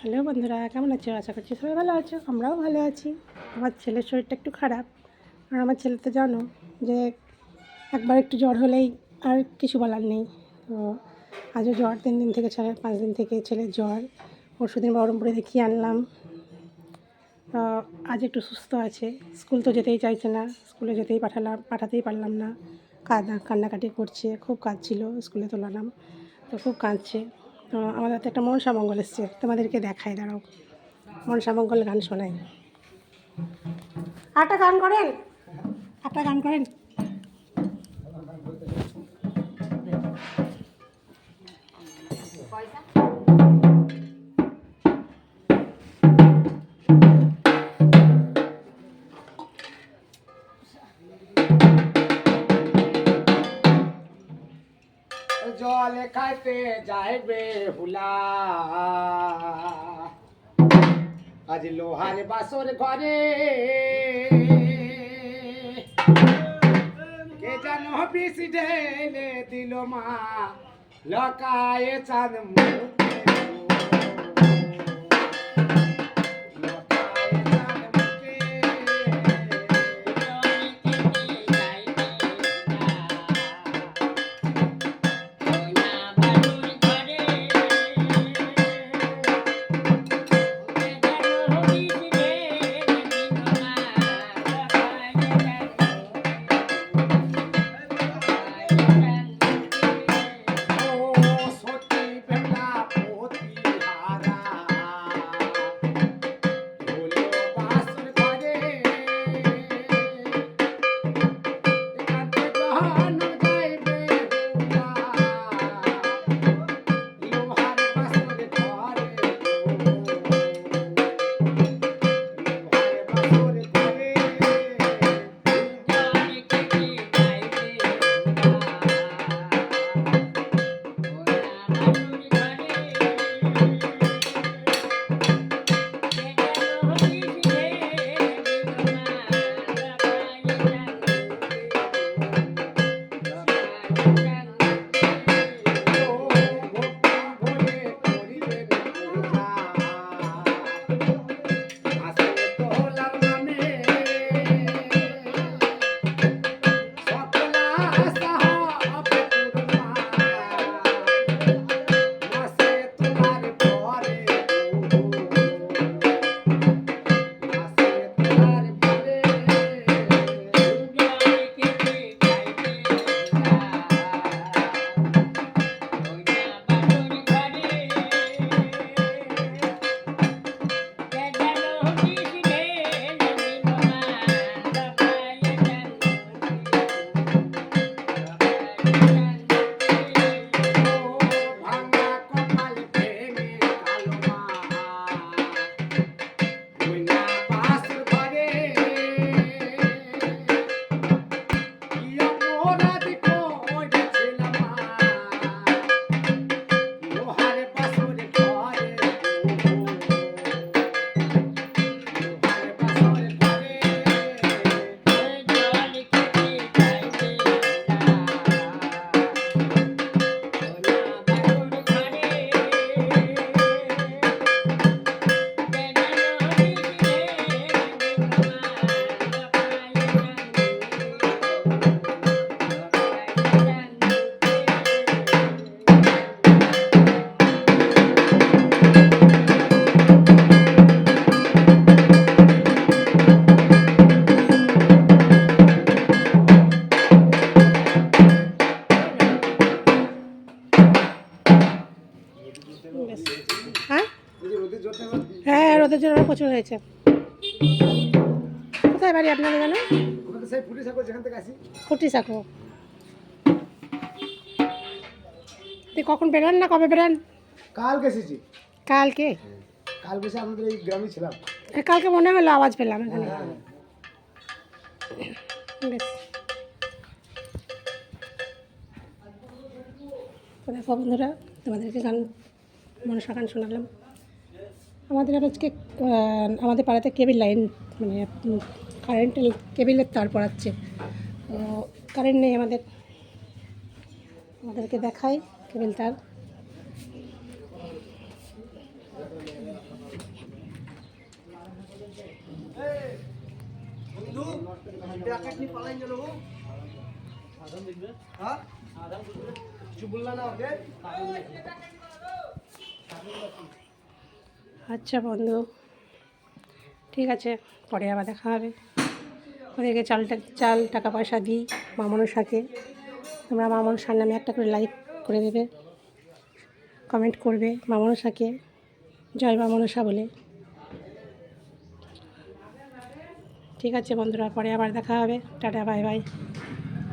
Hello বন্ধুরা, কেমন আছো? আশা করছি সবাই ভালো আছো, আমরাও ভালো আছি। আমার ছেলের শরীরটা একটু খারাপ। আর আমার ছেলে তো জানো যে একবার একটু জ্বর হলেই আর কিছু বলার নেই। তো আজও জ্বর তিন দিন থেকে ছেলে পাঁচ দিন থেকে ছেলের জ্বর। পরশুদিন বহরমপুরে দেখিয়ে আনলাম। আজ একটু সুস্থ আছে। স্কুল তো যেতেই চাইছে না। স্কুলে যেতেই পাঠালাম, পাঠাতেই পারলাম না। কাঁদা, কান্নাকাটি করছে, খুব কাঁদছিল স্কুলে তোলালাম তো খুব কাঁদছে। তো আমাদের তো একটা মনসা মঙ্গল এসছে। তোমাদেরকে দেখায় দাঁড়াও। মনসা মঙ্গল গান শোনাই। একটা গান করেন? একটা গান করেন? জল খাইতে যাইবে হুলা। আজ লোহার বাসর ঘরে। কে জানো বিষ ঢেলে দিল মা, লকায়ে চাঁদ মুখে। হ্যাঁ? হ্যাঁ রোদের জন্য প্রচুর হয়েছে। কোথায় বাড়ি থেকে আসি। ফুটি সাঁকো কখন বেরান না কবে বেরান? কালকে এসেছি। কালকে? কাল বসে আমাদের এই গ্রামে ছিলাম। এ, কালকে মনে হলো আওয়াজ পেলাম এখানে। হ্যাঁ বেশ। দেখো বন্ধুরা তোমাদেরকে গান মনসা গান শোনালাম। আমাদের আজকে আমাদের পাড়াতে কেবিল লাইন মানে কারেন্টের কেবিলের তার পড়াচ্ছে। তো কারেন্ট নেই আমাদের। আমাদেরকে দেখায় কেবিল তার। কিছু না ওকে আচ্ছা বন্ধু। ঠিক আছে, পরে আবার দেখা হবে। ওদেরকে চালটা, চাল, টাকা পয়সা দিই মামনসাকে তোমরা মামনসার নামে একটা করে লাইক করে দেবে। কমেন্ট করবে মামনসাকে জয় মামনসা বলে। ঠিক আছে বন্ধুরা, পরে আবার দেখা হবে। Tata bye bye